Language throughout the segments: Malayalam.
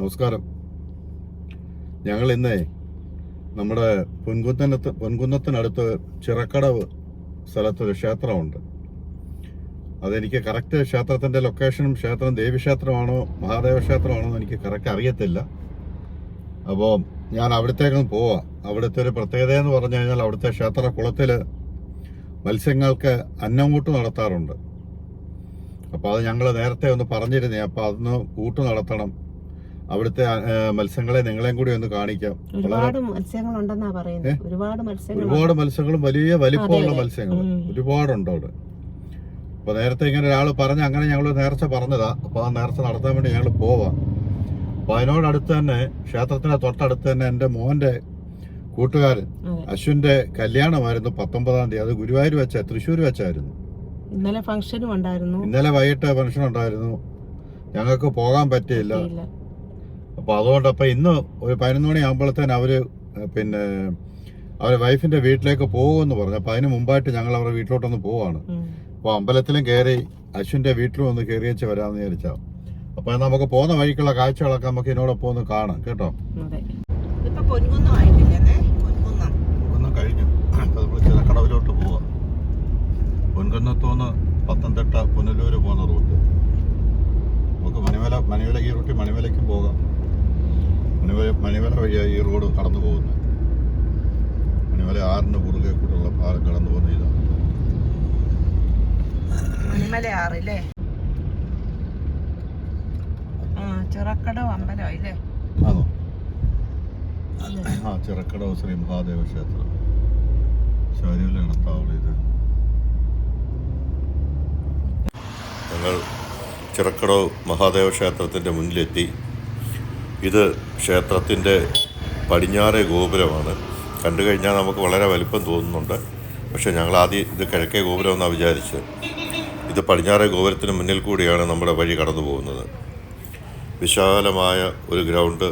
നമസ്കാരം. ഞങ്ങൾ ഇന്നേ നമ്മുടെ പൊൻകുന്നത്ത് പൊൻകുന്നത്തിനടുത്ത് ചിറക്കടവ് സ്ഥലത്തൊരു ക്ഷേത്രമുണ്ട്. അതെനിക്ക് കറക്റ്റ് ക്ഷേത്രത്തിന്റെ ലൊക്കേഷനും ക്ഷേത്രം ദേവീക്ഷേത്രമാണോ മഹാദേവ ക്ഷേത്രമാണോ എന്ന് എനിക്ക് കറക്റ്റ് അറിയത്തില്ല. അപ്പോൾ ഞാൻ അവിടത്തേക്കൊന്ന് പോവാം. അവിടുത്തെ ഒരു പ്രത്യേകത എന്ന് പറഞ്ഞു കഴിഞ്ഞാൽ അവിടുത്തെ ക്ഷേത്ര കുളത്തിൽ മത്സ്യങ്ങൾക്ക് അന്നംകൂട്ട് നടത്താറുണ്ട്. അപ്പോൾ അത് ഞങ്ങൾ നേരത്തെ ഒന്ന് പറഞ്ഞിരുന്നേ അപ്പോൾ അതൊന്ന് കൂട്ട് നടത്തണം അവിടുത്തെ മത്സ്യങ്ങളെ നിങ്ങളെയും കൂടി ഒന്ന് കാണിക്കാം. ഒരുപാട് മത്സ്യങ്ങളുണ്ടെന്നാ പറയുന്നത്. ഒരുപാട് മത്സ്യങ്ങൾ ഒരുപാട് മത്സ്യങ്ങളും വലിയ വലിപ്പമുള്ള. മത്സ്യങ്ങൾ. ഒരുപാടുണ്ട് അവിടെ. അപ്പൊ നേരത്തെ ഇങ്ങനെ ഒരാൾ പറഞ്ഞ അങ്ങനെ ഞങ്ങൾ നേർച്ച പറഞ്ഞതാ. അപ്പൊ ആ നേർച്ച നടത്താൻ വേണ്ടി ഞങ്ങൾ പോവാം. അപ്പൊ അതിനോടടുത്ത് തന്നെ ക്ഷേത്രത്തിന്റെ തൊട്ടടുത്ത് തന്നെ എന്റെ മോന്റെ കൂട്ടുകാരൻ. അശ്വിന്റെ കല്യാണമായിരുന്നു പത്തൊമ്പതാം തീയതി. അത് ഗുരുവായൂർ വെച്ച തൃശ്ശൂർ വെച്ചായിരുന്നു. ഇന്നലെ ഫംഗ്ഷനും ഉണ്ടായിരുന്നു. ഇന്നലെ വൈകിട്ട് ഫംഗ്ഷൻ ഉണ്ടായിരുന്നു ഞങ്ങൾക്ക് പോകാൻ പറ്റിയില്ല. അപ്പോൾ അതുകൊണ്ട് അപ്പോൾ ഇന്ന് ഒരു പതിനൊന്ന് മണി ആകുമ്പോഴത്തേന് അവർ പിന്നെ അവരെ വൈഫിന്റെ വീട്ടിലേക്ക് പോകുമെന്ന് പറഞ്ഞു. അപ്പോൾ അതിന് മുമ്പായിട്ട് ഞങ്ങൾ അവരുടെ വീട്ടിലോട്ടൊന്ന് പോവാണ്. അപ്പോൾ അമ്പലത്തിലും കയറി അശ്വിന്റെ വീട്ടിലും ഒന്ന് കയറി വെച്ച് വരാമെന്ന് വിചാരിച്ചാൽ അപ്പോൾ നമുക്ക് പോകുന്ന വഴിക്കുള്ള കാഴ്ചകളൊക്കെ നമുക്ക് ഇതിനോടൊപ്പം ഒന്ന് കാണാം. കേട്ടോ? പൊൻകുന്നം കഴിഞ്ഞു. അപ്പോൾ നമ്മൾ ചിലക്കടവിലോട്ട് പോവാം. പൊൻകുന്നത്തുനിന്ന് പത്തനംതിട്ട പുനലൂർ പോകുന്ന റൂട്ട്. നമുക്ക് മണിമല മണിമല ഈ റൂട്ടിൽ മണിമലയ്ക്കും പോകാം. മണിമല മണിമല വഴിയായി ഈ റോഡ് കടന്നു പോകുന്നത് മണിമല ആറിന് കുറുകെ കൂടെയുള്ള പാലം കടന്നു പോകുന്ന ഇതാണ്. മണിമല ആറില്ലേ ചിറക്കടവ് അമ്പലം ഇല്ലേ ആണോ? ആ ചിറക്കടവ് ശ്രീ മഹാദേവ ക്ഷേത്രം. ഇത്. ഞങ്ങൾ ചിറക്കടവ് മഹാദേവ ക്ഷേത്രത്തിന്റെ മുന്നിലെത്തി. ഇത് ക്ഷേത്രത്തിന്റെ പടിഞ്ഞാറേ ഗോപുരമാണ്. കണ്ടു കഴിഞ്ഞാൽ നമുക്ക് വളരെ വലിപ്പം തോന്നുന്നുണ്ട്. പക്ഷേ ഞങ്ങൾ ആദ്യം ഇത് കിഴക്കേ ഗോപുരം എന്നാണ് വിചാരിച്ചത്. ഇത് പടിഞ്ഞാറേ ഗോപുരത്തിന് മുന്നിൽ കൂടിയാണ് നമ്മുടെ വഴി കടന്നു പോകുന്നത്. വിശാലമായ ഒരു ഗ്രൗണ്ട്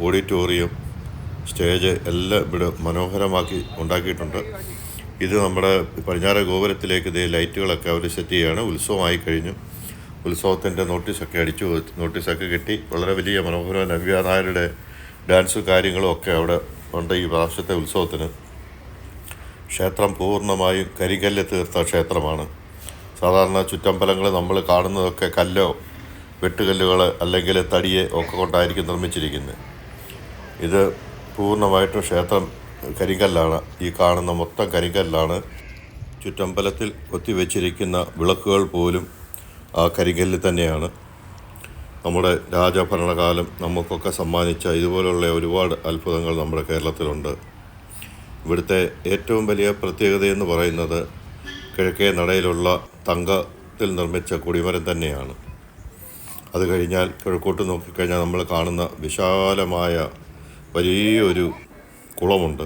ഓഡിറ്റോറിയം സ്റ്റേജ് എല്ലാം ഇവിടെ മനോഹരമാക്കി ഉണ്ടാക്കിയിട്ടുണ്ട്. ഇത് നമ്മുടെ പടിഞ്ഞാറേ ഗോപുരത്തിലേക്ക് ഇതേ ലൈറ്റുകളൊക്കെ അവർ സെറ്റ് ചെയ്യുകയാണ് ഉത്സവമായി കഴിഞ്ഞു. ഉത്സവത്തിന്റെ നോട്ടീസൊക്കെ അടിച്ചു നോട്ടീസൊക്കെ കിട്ടി. വളരെ വലിയ മനോഹരമായ നവ്യ നായരുടെ ഡാൻസ് കാര്യങ്ങളും ഒക്കെ അവിടെ ഉണ്ട് ഈ പ്രാവശ്യത്തെ ഉത്സവത്തിന്. ക്ഷേത്രം പൂർണമായും കരികല്ല് തീർത്ത ക്ഷേത്രമാണ്. സാധാരണ ചുറ്റമ്പലങ്ങൾ നമ്മൾ കാണുന്നതൊക്കെ കല്ലോ വെട്ടുകല്ലുകൾ അല്ലെങ്കിൽ തടിയെ ഒക്കെ കൊണ്ടായിരിക്കും നിർമ്മിച്ചിരിക്കുന്നത്. ഇത് പൂർണമായിട്ടും ക്ഷേത്രം കരിങ്കല്ലാണ് ഈ കാണുന്ന മൊത്തം കരിങ്കല്ലാണ് ചുറ്റമ്പലത്തിൽ കൊത്തിവെച്ചിരിക്കുന്ന വിളക്കുകൾ പോലും ആ കരിങ്കല്ലിൽ തന്നെയാണ്. നമ്മുടെ രാജഭരണകാലം നമുക്കൊക്കെ സമ്മാനിച്ച ഇതുപോലുള്ള ഒരുപാട് അത്ഭുതങ്ങൾ നമ്മുടെ കേരളത്തിലുണ്ട്. ഇവിടുത്തെ ഏറ്റവും വലിയ പ്രത്യേകതയെന്ന് പറയുന്നത് കിഴക്കേ നടയിലുള്ള തങ്കത്തിൽ നിർമ്മിച്ച കുടിമരം തന്നെയാണ്. അത് കഴിഞ്ഞാൽ കിഴക്കോട്ട് നോക്കിക്കഴിഞ്ഞാൽ നമ്മൾ കാണുന്ന വിശാലമായ വലിയൊരു കുളമുണ്ട്.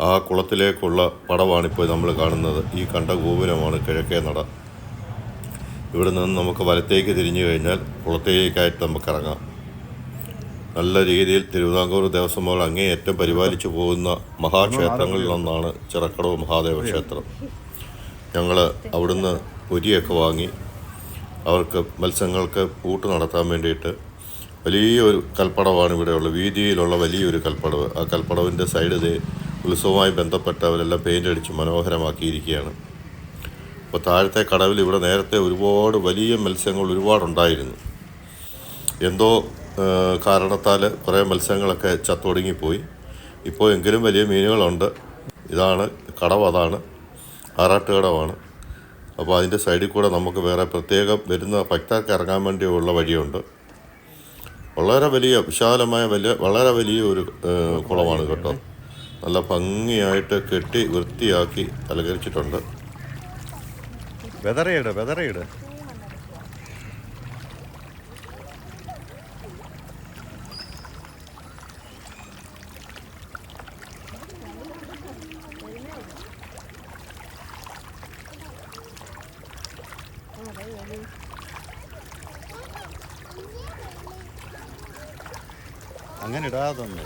ആ കുളത്തിലേക്കുള്ള പടവാണിപ്പോൾ നമ്മൾ കാണുന്നത്. ഈ കണ്ട ഗോപുരമാണ് കിഴക്കേ നട. ഇവിടെ നിന്ന് നമുക്ക് വലത്തേക്ക് തിരിഞ്ഞു കഴിഞ്ഞാൽ കുളത്തേക്കായിട്ട് നമുക്ക് ഇറങ്ങാം നല്ല രീതിയിൽ തിരുവിതാംകൂർ ദേവസ്വം ബോർഡ് അങ്ങേയറ്റം പരിപാലിച്ചു പോകുന്ന മഹാക്ഷേത്രങ്ങളിൽ ഒന്നാണ് ചിറക്കടവ് മഹാദേവ ക്ഷേത്രം. ഞങ്ങൾ അവിടുന്ന് പൊരിയൊക്കെ വാങ്ങി അവർക്ക് മത്സ്യങ്ങൾക്ക് പൂട്ട് നടത്താൻ വേണ്ടിയിട്ട് വലിയൊരു കൽപ്പടവാണ് ഇവിടെയുള്ള വീതിയിലുള്ള വലിയൊരു കൽപ്പടവ്. ആ കൽപ്പടവിന്റെ സൈഡ് ഉത്സവവുമായി ബന്ധപ്പെട്ടവരെല്ലാം പെയിന്റ് അടിച്ച് മനോഹരമാക്കിയിരിക്കുകയാണ്. അപ്പോൾ താഴത്തെ കടവിൽ ഇവിടെ നേരത്തെ ഒരുപാട് വലിയ മത്സ്യങ്ങൾ ഒരുപാടുണ്ടായിരുന്നു. എന്തോ കാരണത്താൽ കുറേ മത്സ്യങ്ങളൊക്കെ ചത്തൊടുങ്ങിപ്പോയി. ഇപ്പോൾ എങ്കിലും വലിയ മീനുകളുണ്ട്. ഇതാണ് കടവ് അതാണ് ആറാട്ട് കടവാണ് അപ്പോൾ അതിന്റെ സൈഡിൽ കൂടെ നമുക്ക് വേറെ പ്രത്യേകം വരുന്ന ഭക്തർക്ക് ഇറങ്ങാൻ വേണ്ടിയുള്ള വഴിയുണ്ട്. വളരെ വലിയ വിശാലമായ വലിയ വളരെ വലിയ ഒരു കുളമാണ് കേട്ടോ. നല്ല ഭംഗിയായിട്ട് കെട്ടി വൃത്തിയാക്കി അലങ്കരിച്ചിട്ടുണ്ട് വെതറയിട് വെതറയിട്. അങ്ങനെ ഇടാതൊന്നും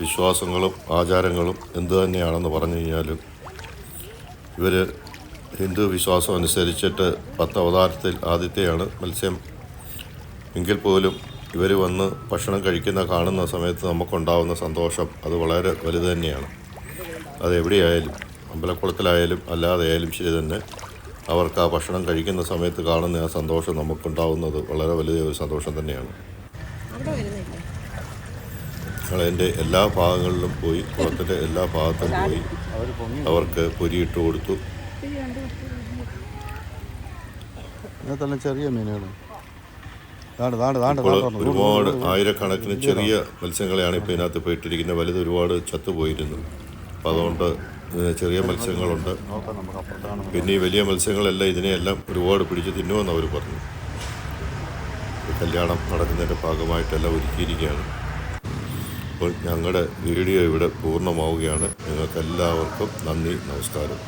വിശ്വാസങ്ങളും ആചാരങ്ങളും എന്തു തന്നെയാണെന്ന് പറഞ്ഞു കഴിഞ്ഞാലും ഇവർ ഹിന്ദു വിശ്വാസം അനുസരിച്ചിട്ട് പത്ത് അവതാരത്തിൽ ആദ്യത്തെയാണ് മത്സ്യം. എങ്കിൽ പോലും ഇവർ വന്ന് ഭക്ഷണം കഴിക്കുന്ന കാണുന്ന സമയത്ത് നമുക്കുണ്ടാവുന്ന സന്തോഷം അത് വളരെ വലുത് തന്നെയാണ്. അത് എവിടെയായാലും അമ്പലക്കുളത്തിലായാലും അല്ലാതെയായാലും ശരി തന്നെ അവർക്ക് ആ ഭക്ഷണം കഴിക്കുന്ന സമയത്ത് കാണുന്ന ആ സന്തോഷം നമുക്കുണ്ടാവുന്നത് വളരെ വലിയ ഒരു സന്തോഷം തന്നെയാണ്. ഞങ്ങളതിന്റെ എല്ലാ ഭാഗങ്ങളിലും പോയി കുളത്തിന്റെ എല്ലാ ഭാഗത്തും പോയി അവർക്ക് പൊരിയിട്ട് കൊടുത്തു. ഇതിനകത്തെല്ലാം ചെറിയ മീനുകൾ ഒരുപാട് ആയിരക്കണക്കിന് ചെറിയ മത്സ്യങ്ങളെയാണ് ഇപ്പോൾ ഇതിനകത്ത് പോയിട്ടിരിക്കുന്നത്. വലുത് ഒരുപാട് ചത്തുപോയിരുന്നു. അപ്പോൾ അതുകൊണ്ട് ചെറിയ മത്സ്യങ്ങളുണ്ട്. പിന്നെ ഈ വലിയ മത്സ്യങ്ങളെല്ലാം ഇതിനെയെല്ലാം ഒരുപാട് പിടിച്ച് തിന്നുമെന്ന് അവർ പറഞ്ഞു. കല്യാണം നടക്കുന്നതിന്റെ ഭാഗമായിട്ടെല്ലാം ഒരുക്കിയിരിക്കുകയാണ്. അപ്പോൾ ഞങ്ങളുടെ വീഡിയോ ഇവിടെ പൂർണമാവുകയാണ്. നിങ്ങൾക്കെല്ലാവർക്കും നന്ദി നമസ്കാരം.